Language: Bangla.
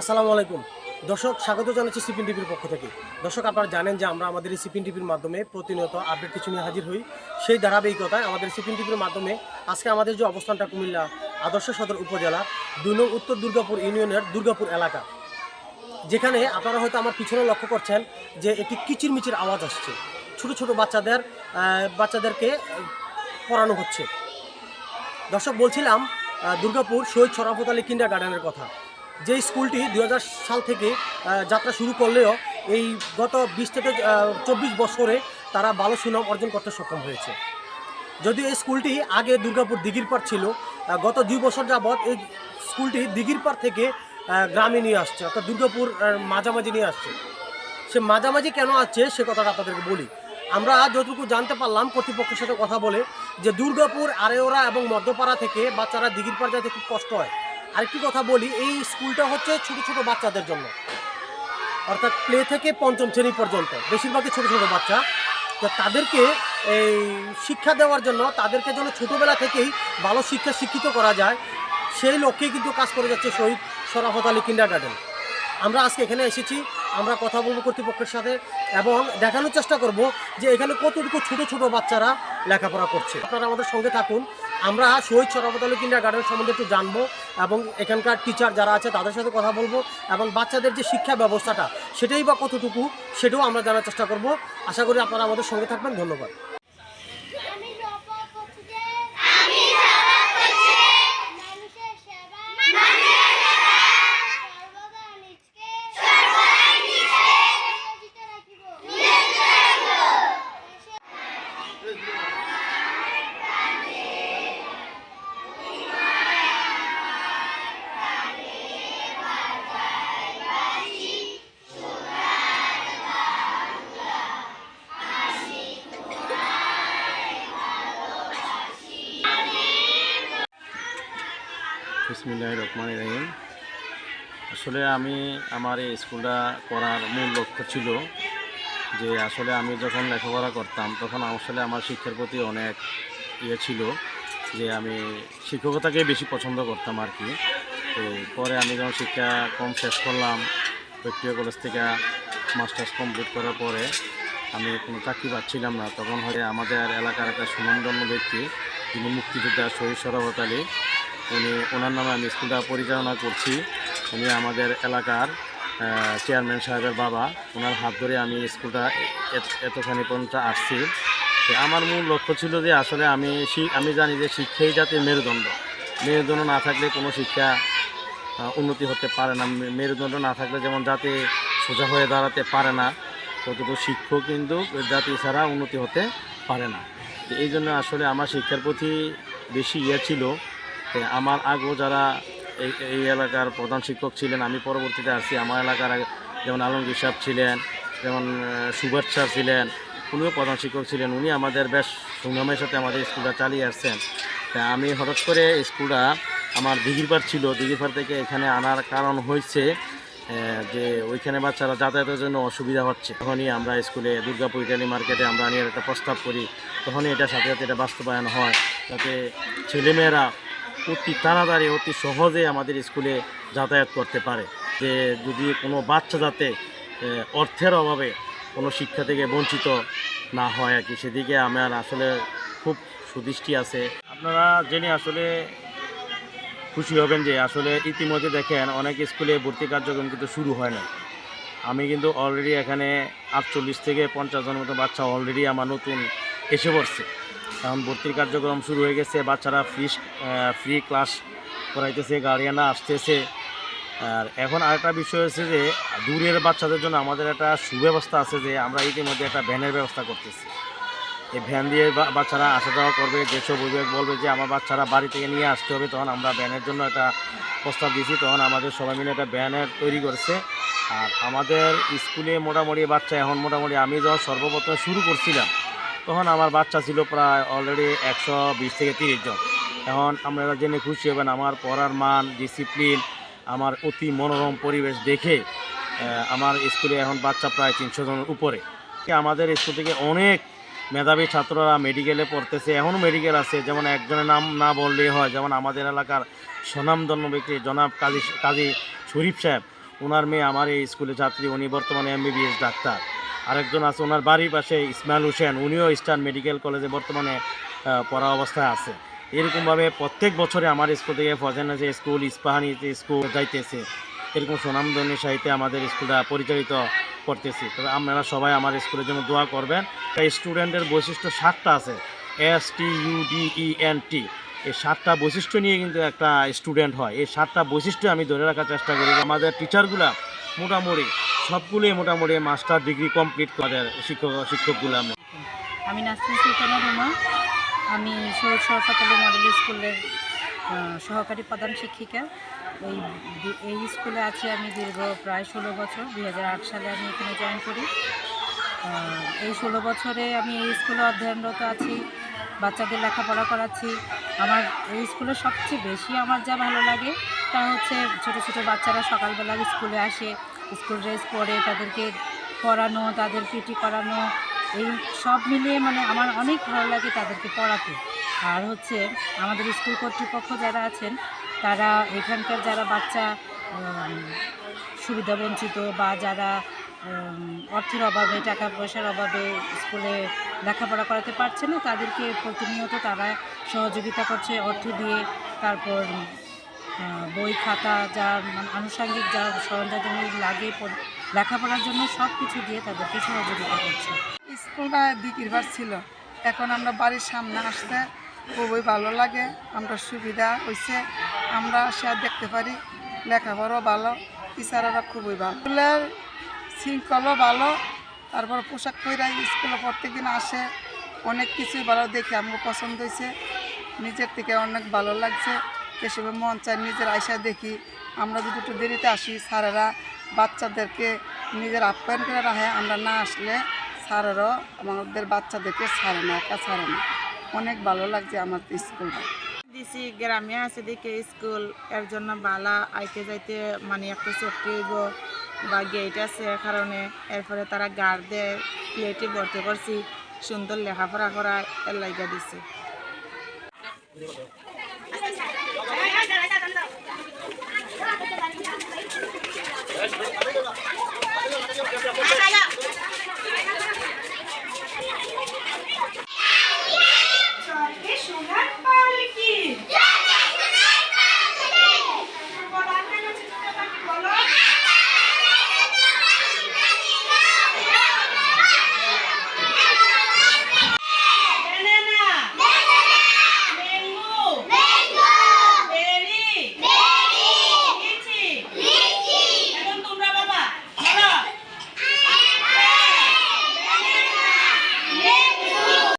আসসালামু আলাইকুম। দর্শক, স্বাগত জানাচ্ছি সিপিন টিভির পক্ষ থেকে। দর্শক, আপনারা জানেন যে আমরা আমাদের এই সিপিন টিভির মাধ্যমে প্রতিনিয়ত আপডেট কিছু নিয়ে হাজির হই। সেই ধারাবাহিকতায় আমাদের সিপিন টিভির মাধ্যমে আজকে আমাদের যে অবস্থানটা কুমিল্লা আদর্শ সদর উপজেলা, দুই নং উত্তর দুর্গাপুর ইউনিয়নের দুর্গাপুর এলাকা, যেখানে আপনারা হয়তো আমার পিছনে লক্ষ্য করছেন যে একটি কিচিরমিচির আওয়াজ আসছে। ছোট ছোট বাচ্চাদের বাচ্চাদেরকে পড়ানো হচ্ছে। দর্শক, বলছিলাম দুর্গাপুর শহীদ শরাফত আলী কিন্ডার গার্ডেনের কথা। যে স্কুলটি দু হাজার সাল থেকে যাত্রা শুরু করলেও এই গত বিশ থেকে চব্বিশ বছরে তারা ভালো সুনাম অর্জন করতে সক্ষম হয়েছে। যদি এই স্কুলটি আগে দুর্গাপুর দিঘির পাড় ছিল গত দুই বছর যাবৎ এই স্কুলটি দিঘির পাড় থেকে গ্রামে নিয়ে আসছে, অর্থাৎ দুর্গাপুর মাঝামাঝি নিয়ে আসছে। সে মাঝামাঝি কেন আছে সে কথাটা আপনাদেরকে বলি। আমরা যতটুকু জানতে পারলাম, কর্তৃপক্ষের সাথে কথা বলে যে দুর্গাপুর, আরেওরা এবং মধ্যপাড়া থেকে বাচ্চারা দিঘির পাড় যাতে খুব কষ্ট হয়। আরেকটি কথা বলি, এই স্কুলটা হচ্ছে ছোট ছোট বাচ্চাদের জন্য। অর্থাৎ প্লে থেকে পঞ্চম শ্রেণি পর্যন্ত। বেশিরভাগই ছোট ছোট বাচ্চা। তো তাদেরকে এই শিক্ষা দেওয়ার জন্য, তাদেরকে যেন ছোটোবেলা থেকেই ভালো শিক্ষা শিক্ষিত করা যায়, সেই লক্ষ্যেই কিন্তু কাজ করে যাচ্ছে শহীদ শরাফত আলী কিন্ডার গার্ডেন আমরা আজকে এখানে এসেছি, আমরা কথা বলব কর্তৃপক্ষের সাথে এবং দেখানোর চেষ্টা করব যে এখানে কতটুকু ছোট ছোট বাচ্চারা লেখাপড়া করছে। আপনারা আমাদের সঙ্গে থাকুন আমরা শহীদ শরাফত আলী কিন্ডার গার্ডেন সম্বন্ধে একটু জানব এবং এখানকার টিচার যারা আছে তাদের সাথে কথা বলব এবং বাচ্চাদের যে শিক্ষা ব্যবস্থাটা, সেটাই বা কতটুকু, সেটাও আমরা জানার চেষ্টা করব। আশা করি আপনারা আমাদের সঙ্গে থাকবেন। ধন্যবাদ। বিসমিল্লাহ রহমান রহিম আসলে আমি, আমার এই স্কুলটা করার মূল লক্ষ্য ছিল যে আসলে আমি যখন লেখাপড়া করতাম, তখন আসলে আমার শিক্ষার প্রতি অনেক ইয়ে ছিল যে আমি শিক্ষকতাকে বেশি পছন্দ করতাম আর কি। তো পরে আমি যখন শিক্ষা কম শেষ করলাম ভিক্টোরিয়া কলেজ থেকে মাস্টার্স কমপ্লিট করার পরে আমি কোনো চাকরি পাচ্ছিলাম না। তখন হয়ে আমাদের এলাকার একটা সুনামধন্য ব্যক্তি তিনি মুক্তিযোদ্ধা শহীদ সরাবত উনি, ওনার নামে আমি স্কুলটা পরিচালনা করছি। উনি আমাদের এলাকার চেয়ারম্যান সাহেবের বাবা। ওনার হাত ধরে আমি স্কুলটা এত- এতখানি পর্যন্ত আসছি। আমার মূল লক্ষ্য ছিল যে আসলে আমি আমি জানি যে শিক্ষাই যাতে মেরুদণ্ড। মেরুদণ্ড না থাকলে কোনো শিক্ষা উন্নতি হতে পারে না। মেরুদণ্ড না থাকলে যেমন যাতে সোজা হয়ে দাঁড়াতে পারে না, ততটুকু শিক্ষক কিন্তু জাতি ছাড়া উন্নতি হতে পারে না। এই জন্য আসলে আমার শিক্ষার প্রতি বেশি ইয়ে ছিল। আমার আগেও যারা এই এই এলাকার প্রধান শিক্ষক ছিলেন, আমি পরবর্তীতে আসছি। আমার এলাকার যেমন আলমগীর সাহেব ছিলেন, যেমন সুভাষ স্যার ছিলেন, উনিও প্রধান শিক্ষক ছিলেন। উনি আমাদের বেশ সুনামের সাথে আমাদের স্কুলটা চালিয়ে আসছেন। তা আমি হঠাৎ করে স্কুলটা আমার দিঘিরপাড় ছিল। দিঘিরপাড় থেকে এখানে আনার কারণ হয়েছে যে ওইখানে বাচ্চারা যাতায়াতের জন্য অসুবিধা হচ্ছে। তখনই আমরা স্কুলে দুর্গাপুর ইটালি মার্কেটে আমরা নিয়ে একটা প্রস্তাব করি। তখনই এটা সাথে সাথে এটা বাস্তবায়ন হয়। যাতে ছেলেমেয়েরা অতি তাড়াতাড়ি, অতি সহজে আমাদের স্কুলে যাতায়াত করতে পারে। যে যদি কোনো বাচ্চা যাতে অর্থের অভাবে কোনো শিক্ষা থেকে বঞ্চিত না হয় আর কি, সেদিকে আমার আসলে খুব সুদৃষ্টি আছে। আপনারা জেনে আসলে খুশি হবেন যে আসলে ইতিমধ্যে দেখেন অনেক স্কুলে ভর্তি কার্যক্রম কিন্তু শুরু হয় না আমি কিন্তু অলরেডি এখানে আটচল্লিশ থেকে পঞ্চাশ জনের মতো বাচ্চা অলরেডি আমার নতুন এসে পড়ছে। এখন ভর্তির কার্যক্রম শুরু হয়ে গেছে, বাচ্চারা ফ্রি ফ্রি ক্লাস করাইতেছে গার্ডিয়ানরা আসতেছে। আর এখন আরেকটা বিষয় হচ্ছে যে, দূরের বাচ্চাদের জন্য আমাদের একটা সুব্যবস্থা আছে যে, আমরা ইতিমধ্যে একটা ভ্যানের ব্যবস্থা করতেছি। এই ভ্যান দিয়ে বাচ্চারা আসা যাওয়া করবে যেসব অভিভাবক বলবে যে, আমার বাচ্চারা বাড়ি থেকে নিয়ে আসতে হবে। তখন আমরা ভ্যানের জন্য একটা প্রস্তাব দিয়েছি। তখন আমাদের সবাই মিলে একটা ভ্যানের তৈরি করছে। আর আমাদের স্কুলে মোটামুটি বাচ্চা এখন মোটামুটি আমি যখন সর্বপ্রথম শুরু করছিলাম তখন আমার বাচ্চা ছিল প্রায় অলরেডি একশো বিশ থেকে তিরিশ জন। এখন আপনারা জেনে খুশি হবেন আমার পড়ার মান ডিসিপ্লিন আমার অতি মনোরম পরিবেশ দেখে আমার স্কুলে এখন বাচ্চা প্রায় তিনশো জনের উপরে। আমাদের স্কুল থেকে অনেক মেধাবী ছাত্ররা মেডিকেলে পড়তেছে এখনও মেডিকেল আছে। যেমন একজনের নাম না বললেই হয়, যেমন আমাদের এলাকার স্বনামধন্য ব্যক্তি জনাব কাজী কাজী শরীফ সাহেব। ওনার মেয়ে, আমার এই স্কুলে ছাত্রী, উনি বর্তমানে এমবিবিএস ডাক্তার। আরেকজন আছে, ওনার বাড়ির পাশে ইসমাইল হোসেন, উনিও ইস্টার্ন মেডিকেল কলেজে বর্তমানে পড়া অবস্থায় আছে। এরকমভাবে প্রত্যেক বছরে আমার স্কুল থেকে ফজেনা যে স্কুল, ইস্পাহানি স্কুল যাইতেছে, এরকম সুনামধন্য সাহিত্যে আমাদের স্কুলটা পরিচালিত করতেছি। তবে আপনারা সবাই আমার স্কুলের জন্য দোয়া করবেন। তাই স্টুডেন্টের বৈশিষ্ট্য সাতটা আছে S T U D E N T এই সাতটা বৈশিষ্ট্য নিয়ে কিন্তু একটা স্টুডেন্ট হয়। এই সাতটা বৈশিষ্ট্য আমি ধরে রাখার চেষ্টা করি আমাদের টিচারগুলা মোটামুটি সবগুলোই মোটামুটি মাস্টার ডিগ্রি কমপ্লিট করে শিক্ষক, শিক্ষকগুলো আমরা আমি নাসরিন সুলতানা রুমা আমি সৈয়দ সরফাতলি মডেল স্কুলের সহকারী প্রধান শিক্ষিকা। এই এই স্কুলে আছি আমি দীর্ঘ প্রায় ষোলো বছর। দুই হাজার আট সালে আমি এখানে জয়েন করি। এই ষোলো বছরে আমি এই স্কুলে অধ্যয়নরত আছি, বাচ্চাদের লেখাপড়া করাচ্ছি। আমার এই স্কুলে সবচেয়ে বেশি আমার যা ভালো লাগে তা হচ্ছে ছোট ছোট বাচ্চারা সকালবেলা স্কুলে আসে স্কুল ড্রেস পরে তাদেরকে পড়ানো তাদের পিটি করানো, এই সব মিলিয়ে মানে আমার অনেক ভালো লাগে তাদেরকে পড়াতে আর হচ্ছে আমাদের স্কুল কর্তৃপক্ষ যারা আছেন, তারা এখানকার যারা বাচ্চা সুবিধাবঞ্চিত বা যারা অর্থের অভাবে, টাকা পয়সার অভাবে স্কুলে লেখাপড়া করাতে পারছে না, তাদেরকে প্রতিনিয়ত তারা সহযোগিতা করছে, অর্থ দিয়ে, তারপর বই খাতা যা আনুষঙ্গিক যা সরঞ্জাম লাগে পড়- লেখাপড়ার জন্য সব কিছু দিয়ে তাদেরকে সহযোগিতা করছে। স্কুলটা দিকির বার ছিল। এখন আমরা বাড়ির সামনে আসতে খুবই ভালো লাগে। আমরা সুবিধা হয়েছে আমরা সে দেখতে পারি। লেখাপড়াও ভালো। টিচাররা খুবই ভালো। স্কুলের শৃঙ্খলও ভালো। তারপর পোশাক পরে স্কুলে প্রত্যেক দিন আসে। অনেক কিছুই ভালো দেখে আমাকে পছন্দ হয়েছে নিজের থেকে অনেক ভালো লাগছে। এসবে মন চায় নিজের আয়সা দেখি। আমরা যদি একটু দেরিতে আসি, স্যারেরা বাচ্চাদেরকে নিজের আপ্যায়ন করে রাখে। আমরা না আসলে স্যারেরও, আমাদের বাচ্চাদেরকে ছাড়ে না, একা ছাড়ে না। অনেক ভালো লাগছে আমার স্কুলটা। দিছি, গ্রামে আছে দিকে স্কুল। এর জন্য বালা আইতে যাইতে মানে একটা সেফটি হইব বা গেট আছে কারণে। এরপরে তারা গার্ড দেয় প্লেটে ভর্তি করছি, সুন্দর লেখাপড়া করা এর লাইগা দিছে। 来，来，要，